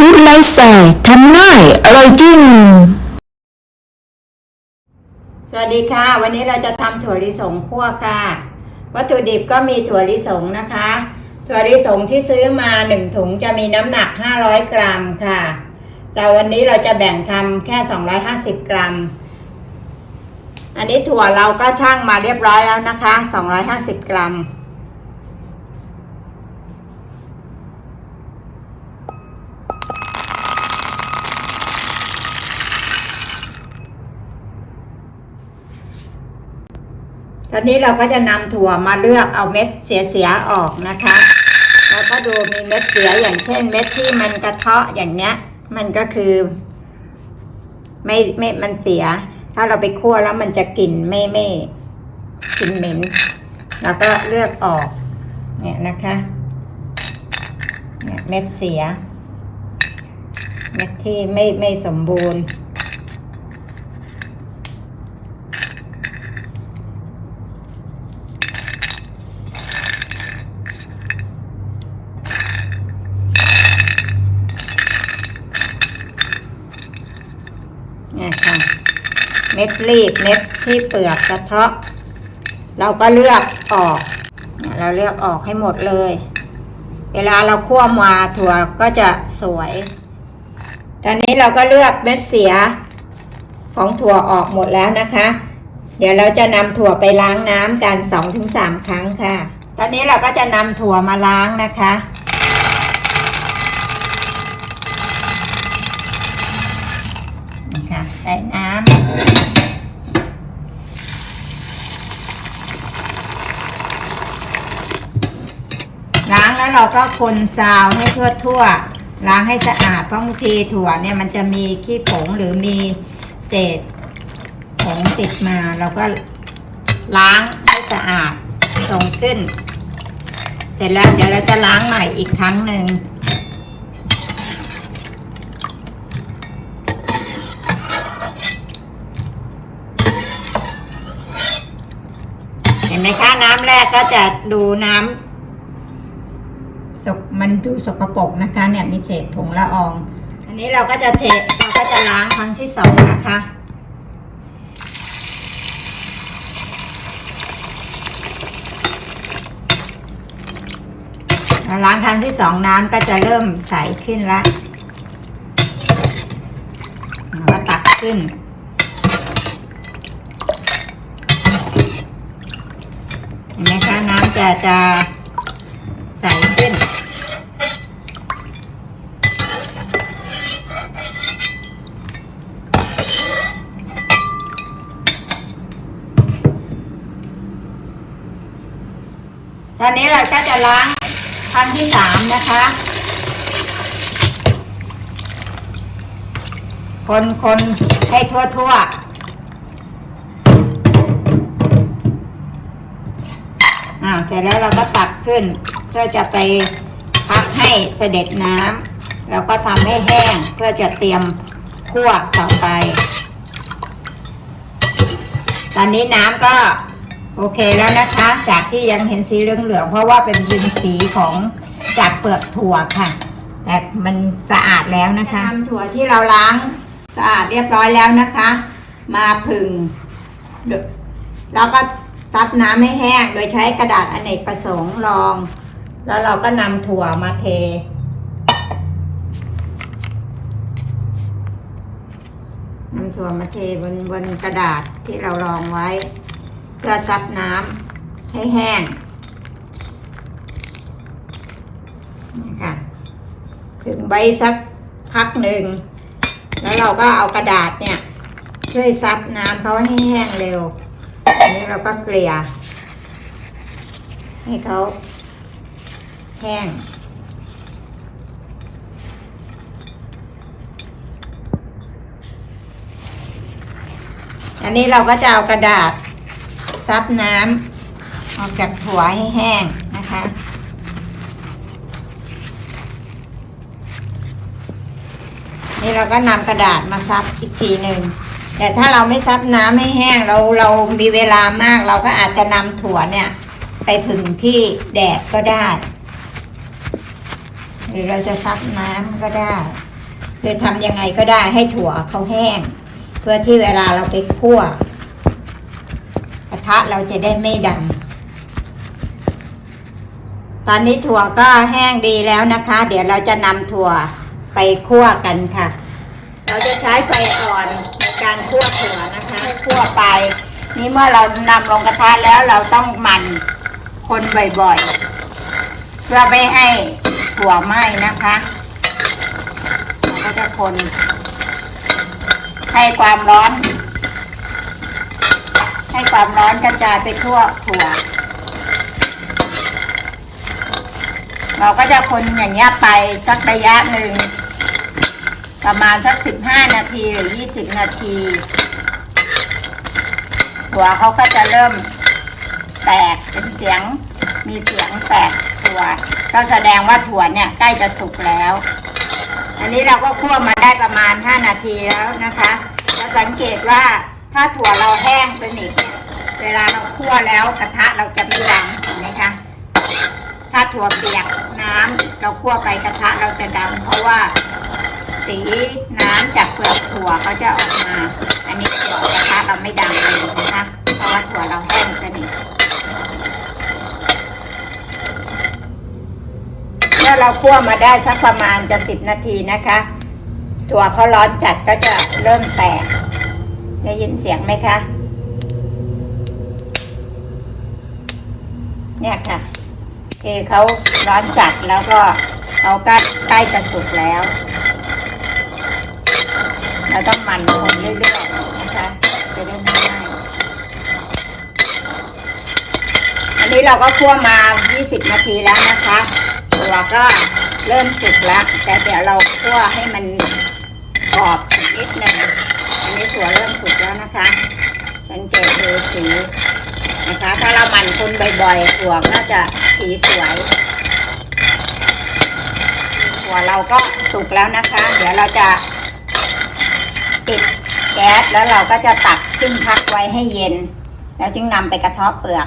ฟู้ดไลฟ์สไตล์ทำง่ายอร่อยจริง สวัสดีค่ะ วันนี้เราจะทำถั่วลิสงคั่วค่ะ วัตถุดิบก็มีถั่วลิสงนะคะ ถั่วลิสงที่ซื้อมาหนึ่งถุงจะมีน้ำหนัก 500 กรัมค่ะ เราวันนี้เราจะแบ่งทำแค่ 250 กรัม อันนี้ถั่วเราก็ช่างมาเรียบร้อยแล้วนะคะ 250 กรัม อนนี้เราก็จะนำถั่วมาเลือกเอาเม็ดเสียๆออกนะคะ แล้วก็ดูมีเม็ดเสียอย่างเช่น เม็ดที่มันกระเทาะอย่างเนี้ย มันก็คือ ไม่ไม่มันเสีย ถ้าเราไปคั่วแล้วมันจะกลิ่นไม่ไม่กลิ่นเหม็นเราก็เลือกออก เนี่ยนะคะเนี่ยเม็ดเสียเม็ดที่ไม่ไม่สมบูรณ์ เนี่ยค่ะ เม็ดรีบเม็ดที่เปลือกกระเทาะ เราก็เลือกออกเนี่ยเราเลือกออกให้หมดเลย เวลาเราคั่วมาถั่วก็จะสวย ตอนนี้เราก็เลือกเม็ดเสียของถั่วออกหมดแล้วนะคะ เดี๋ยวเราจะนำถั่วไปล้างน้ำกันสองถึงสามครั้งค่ะ ตอนนี้เราก็จะนำถั่วมาล้างนะคะ นี่ค่ะใส่น้ำล้าง แล้วเราก็คนซาวให้ทั่วทั่วๆล้างให้สะอาดเพราะบางทีถั่วเนี่ยมันจะมีขี้ผงหรือมีเศษผงติดมาเราก็ล้างให้สะอาดตรงขึ้น เสร็จแล้วเดี๋ยวเราจะล้างใหม่อีกครั้งหนึ่งเห็นไหมคะน้ำแรกก็จะดูน้ำ มันดูสกปรกนะคะ เนี่ยมีเศษผงละออง อันนี้เราก็จะเทเราก็จะล้างครั้งที่สองนะคะล้างครั้งที่สองน้ำก็จะเริ่มใสขึ้นแล้วก็ตักขึ้น เห็นไหมคะน้ำจะจะใสขึ้น ตอนนี้เราก็จะล้างครั้งที่สามนะคะ คนคนให้ทั่วทั่วๆอ่าเสร็จแล้วเราก็ตักขึ้น เพื่อจะไปพักให้เสด็จน้ำแล้วก็ทำให้แห้งเพื่อจะเตรียมคั่วต่อไป ตอนนี้น้ำก็ โอเคแล้วนะคะ จากที่ยังเห็นสีเหลืองๆเพราะว่าเป็นเป็นสีของจากเปลือกถั่วค่ะ แต่มันสะอาดแล้วนะคะนำถั่วที่เราล้างสะอาดเรียบร้อยแล้วนะคะ มาผึ่งแล้วก็ซับน้ำให้แห้ง โดยใช้กระดาษอเนกประสงค์รอง แล้วเราก็นำถั่วมาเทนำถั่วมาเทบนบนกระดาษที่เรารองไว้ เพื่อซับน้ำให้แห้งนี่ค่ะถึงใบสักพักหนึ่ง แล้วเราก็เอากระดาษเนี่ยช่วยซับน้ำเขาให้แห้งเร็วอันนี้เราก็เกลี่ย ให้เขาแห้งอันนี้เราก็จะเอากระดาษ ซับน้ำออกจากถั่วให้แห้งนะคะนี่เราก็นำกระดาษมาซับอีกทีหนึ่งแต่ถ้าเราไม่ซับน้ำให้แห้งเราเรามีเวลามาก เราก็อาจจะนำถั่วเนี่ย ไปผึ่งที่แดดก็ได้เวรือเราจะซับน้ำก็ได้คือทำยังไงก็ได้ให้ถั่วเขาแห้ง เพื่อที่เวลาเราไปคั่ว กระทะเราจะได้ไม่ดำตอนนี้ถั่วก็แห้งดีแล้วนะคะ เดี๋ยวเราจะนำถั่วไปคั่วกันค่ะ เราจะใช้ไฟอ่อนในการคั่วถั่วนะคะคั่วไป นี่เมื่อเรานำลงกระทะแล้วเราต้องหมันคนบ่อยๆเพื่อไม่ให้ถั่วไหม้นะคะเราก็จะคนให้ความร้อน ให้ความร้อนกระจายไปทั่วถั่ว เราก็จะคนอย่างเงี้ยไปสักระยะหนึ่ง ประมาณสักสิบห้านาทีหรือยี่สิบนาทีหัวเขาก็จะเริ่มแตกเป็นเสียงมีเสียงแตกถั่ว ก็แสดงว่าถั่วเนี่ยใกล้จะสุกแล้ว อันนี้เราก็คั่วมาได้ประมาณ 5 นาทีแล้วนะคะจะสังเกตว่าถ้าถั่วเราแห้งสนิท เวลาเราคั่วแล้วกระทะเราจะไม่ดังเห็นไหมคะถ้าถั่วเปียกน้ำเราคั่วไปกระทะเราจะดำเพราะว่าสีน้ำจากเปลือกถั่วเขาจะออกมา อันนี้ถั่วกระทะเราไม่ดังเลยนะคะเพราะว่าถั่วเราแห้งสนิทเมื่อเราคั่วมาได้สักประมาณจะสิบนาทีนะคะ ถั่วเขาร้อนจัดก็จะเริ่มแตกได้ยินเสียงไหมคะ เนี่ยค่ะคือเขาร้อนจัดแล้วก็เขาก็ใกล้จะสุกแล้ว เราต้องหมันคนเรื่อยๆนะคะจะได้ไม่ไหมอันนี้เราก็คั่วมา 20 นาทีแล้วนะคะตัวก็เริ่มสุกแล้ว แต่เดี๋ยวเราคั่วให้มันกรอบนิดหนึงอันนี้ถั่วเริ่มสุกแล้วนะคะสังเกตดูสี นะคะ ถ้าเราหมั่นคนบ่อยๆถั่วก็จะสีสวยถั่วเราก็สุกแล้วนะคะ เดี๋ยวเราจะปิดแก๊สแล้วเราก็จะตักขึ้นพักไว้ให้เย็น แล้วจึงนำไปกระเทาะเปลือก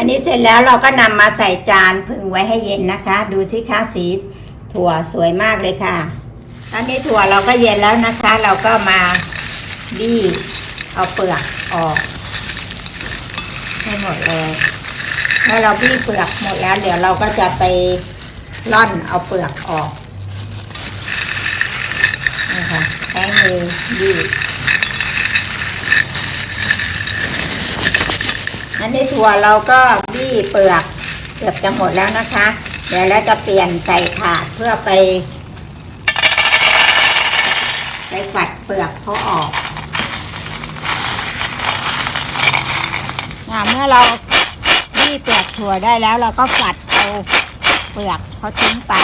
อันนี้เสร็จแล้วเราก็นำมาใส่จานพึ่งไว้ให้เย็นนะคะ ดูสิคะสีถั่วสวยมากเลยค่ะ ตอนนี้ถั่วเราก็เย็นแล้วนะคะ เราก็มาบี้เอาเปลือกออกให้หมดเลยถ้าเราบี้เปลือกหมดแล้ว เดี๋ยวเราก็จะไปร่อนเอาเปลือกออกนะคะใช้มือบี้ อันนี้ถั่วเราก็บี้เปลือกเกือบจะหมดแล้วนะคะ เดี๋ยวเราจะเปลี่ยนใส่ถาดเพื่อไปไปฝัดเปลือกเขาออกอ่าเมื่อเราบี้เปลือกถั่วได้แล้ว เราก็ฝัดเอาเปลือกเขาทิ้งไป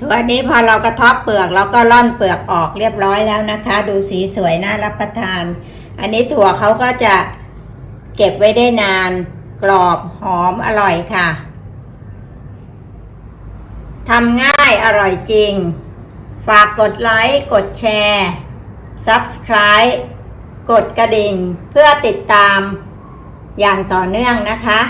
ถั่วนี้พอเรากระเทบเปลือกเราก็ร่อนเปลือกออกเรียบร้อยแล้วนะคะ ดูสีสวยน่ารับประทาน อันนี้ถั่วเขาก็จะเก็บไว้ได้นาน กรอบหอมอร่อยค่ะทำง่ายอร่อยจริง ฝากกดไลค์กดแชร์ Subscribe กดกระดิ่งเพื่อติดตามอย่างต่อเนื่องนะคะ